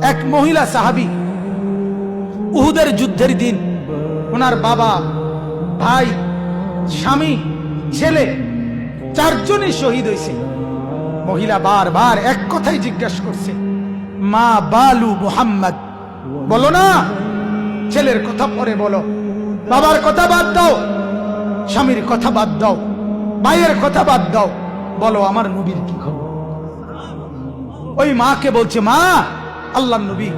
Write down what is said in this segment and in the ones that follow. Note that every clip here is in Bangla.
এক মহিলা সাহাবি উহুদের যুদ্ধের দিন ওনার বাবা, ভাই, স্বামী, ছেলে চারজনই শহীদ হয়েছে মহিলা বারবার এক কথাই জিজ্ঞাসা করছে, মা বালু মুহাম্মদ? বলো না। ছেলের কথা পরে বলো। বাবার কথা বাদ দাও। স্বামীর কথা বাদ দাও। ভাইয়ের কথা বাদ দাও। বলো, আমার নবীর কি খবর? ওই মাকে বলছে, মা আল্লাহ নবী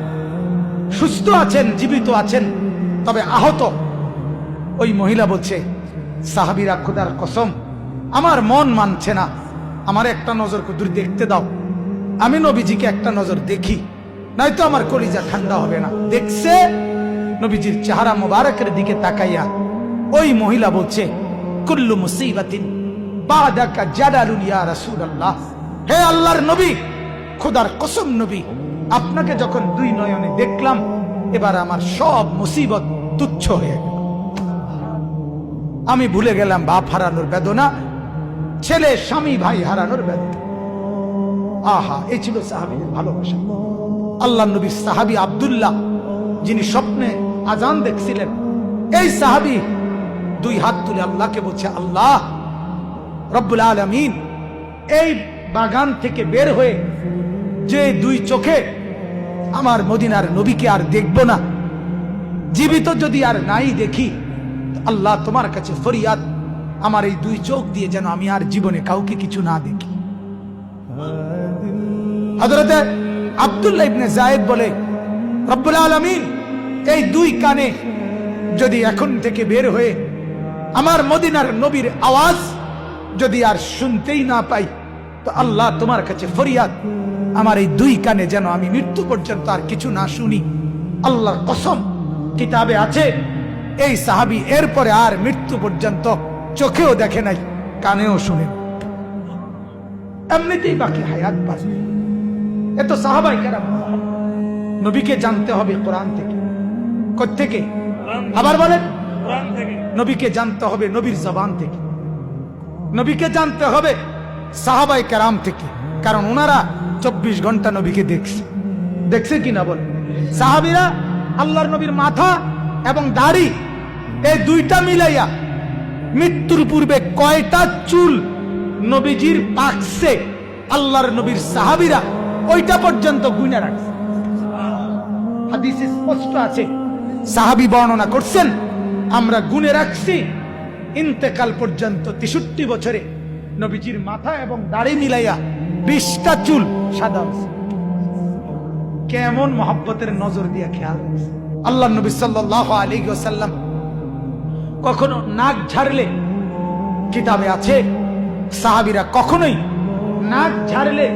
সুস্থ আছেন, জীবিত আছেন, তবে আহত। ওই মহিলা বলছে, সাহাবিরা খুদার কসম, আমার মন মানছে না। আমার একটা নজর কুদুর দেখতে দাও। আমি নবীজিকে একটা নজর দেখি, নয়তো আমার কলিজা ঠান্ডা হবে না। দেখছে নবীজির চেহারা মোবারকের দিকে তাকাইয়া। ওই মহিলা বলছে, কুল্লু মুসিবাতিন বাদাকা জালালুন ইয়া রাসূলুল্লাহ। হে আল্লাহর নবী, খোদার কসম নবী আপনাকে যখন দুই নয়নে দেখলাম, এবার আমার সব মুসিবত তুচ্ছ হয়ে গেল। আমি ভুলে গেলাম বাপ হারানোর বেদনা, ছেলে, স্বামী, ভাই হারানোর বেদনা। আহা এই ছিল সাহাবিদের ভালোবাসা। আল্লাহ নবী সাহাবি আব্দুল্লাহ, যিনি স্বপ্নে আজান দেখছিলেন, এই সাহাবি দুই হাত তুলে আল্লাহকে বলছে, আল্লাহ, রব্বুল আলমিন, এই বাগান থেকে বের হয়ে যে দুই চোখে আমার মদিনার নবীকে আর দেখব না। জীবিত যদি আর নাই দেখি আল্লাহ তোমার কাছে ফরিয়াদ। আমার এই দুই চোখ দিয়ে যেন আমি আর জীবনে কাউকে কিছু না দেখি। হযরতে আব্দুল্লাহ ইবনে জায়েদ বলে, রব্বুল আলামিন, এই দুই কানে যদি এখন থেকে বের হয়ে আমার মদিনার নবীর আওয়াজ যদি আর শুনতেই না পাই, তো আল্লাহ তোমার কাছে ফরিয়াদ। আমার এই দুই কানে যেন আমি মৃত্যু পর্যন্ত আর কিছু না শুনি। আল্লাহর কসম, কিতাবে আছে, এই সাহাবি এরপরে আর মৃত্যু পর্যন্ত চোখেও দেখে নাই, কানেও শুনে এমনিতেই বাকি হায়াত বাঁচবে এত সাহাবাই কেরাম। নবীকে জানতে হবে কোরআন থেকে। থেকে? আবার বলেন। নবীকে জানতে হবে নবীর জবান থেকে। নবীকে জানতে হবে সাহাবাই কেরাম থেকে। কারণ ওনারা চব্বিশ ঘণ্টা নবীকে দেখছে। দেখছে কিনা বল? সাহাবিরা আল্লাহর নবীর মাথা এবং দাড়ি, এই দুইটা মিলাইয়া মৃত্যুর পূর্বে কয়টা চুল নবীজির পাকছে আল্লাহর নবীর সাহাবিরা ওইটা পর্যন্ত গুইনা রাখছে। স্পষ্ট আছে, সাহাবি বর্ণনা করছেন, আমরা গুনে রাখছি ইন্তেকাল পর্যন্ত তেষট্টি বছরে নবীজির মাথা এবং দাড়ি মিলাইয়া বিশটা চুল সাদা হয়েছে। কেমন মহব্বতের নজর দিয়ে খেয়াল রাখছে। আল্লাহ নবী সাল্লাহ আলী সাল্লাম কখনো নাক ঝাড়লে কিতাবে আছে? সাহাবিরা কখনোই নাক ঝাড়লে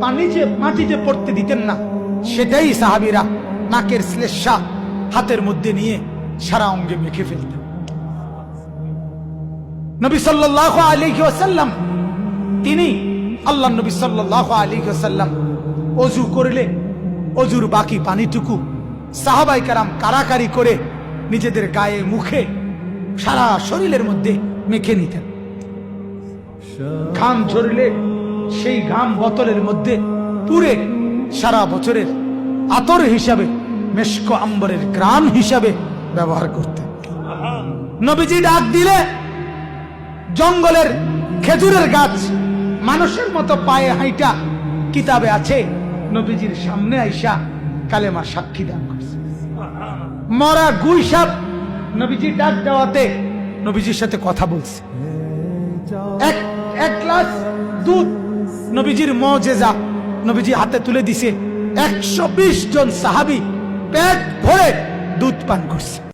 পানি যে মাটিতে পড়তে দিতেন না সেটাই সাহাবিরা নাকের শ্লেষা হাতের মধ্যে নিয়ে সারা অঙ্গে মেখে ফেলতেন। নবী সাল্লাহ আলী ওসাল্লাম তিনি আল্লাহ নবী সাল্লাহ আলী ওসাল্লাম অজু করলে, অজুর বাকি পানিটুকু সাহাবাই কারাম কারাকারি করে নিজেদের গায়ে, মুখে, সারা শরীরের মধ্যে মেখে নিতেন। ঘাম ঝরলে সেই ঘাম বোতলের মধ্যে পুরে সারা বছরের আতর হিসাবে, মেশকো আম্বরের গ্রাম হিসাবে ব্যবহার করতেন। নবীজি ডাক দিলে জঙ্গলের খেজুরের গাছ মানুষের মতো পায়ে হাইটা কিতাবে আছে? নবীজির সামনে আইসা কালেমা সাক্ষী দান করছে। মরা গুই সাপ নবীজি ডাক দেওয়াতে নবীজির সাথে কথা বলছে। এক এক গ্লাস দুধ নবীজির মজেজা নবীজি হাতে তুলে দিছে। একশো বিশ জন সাহাবি পেট ভরে দুধ পান করছে।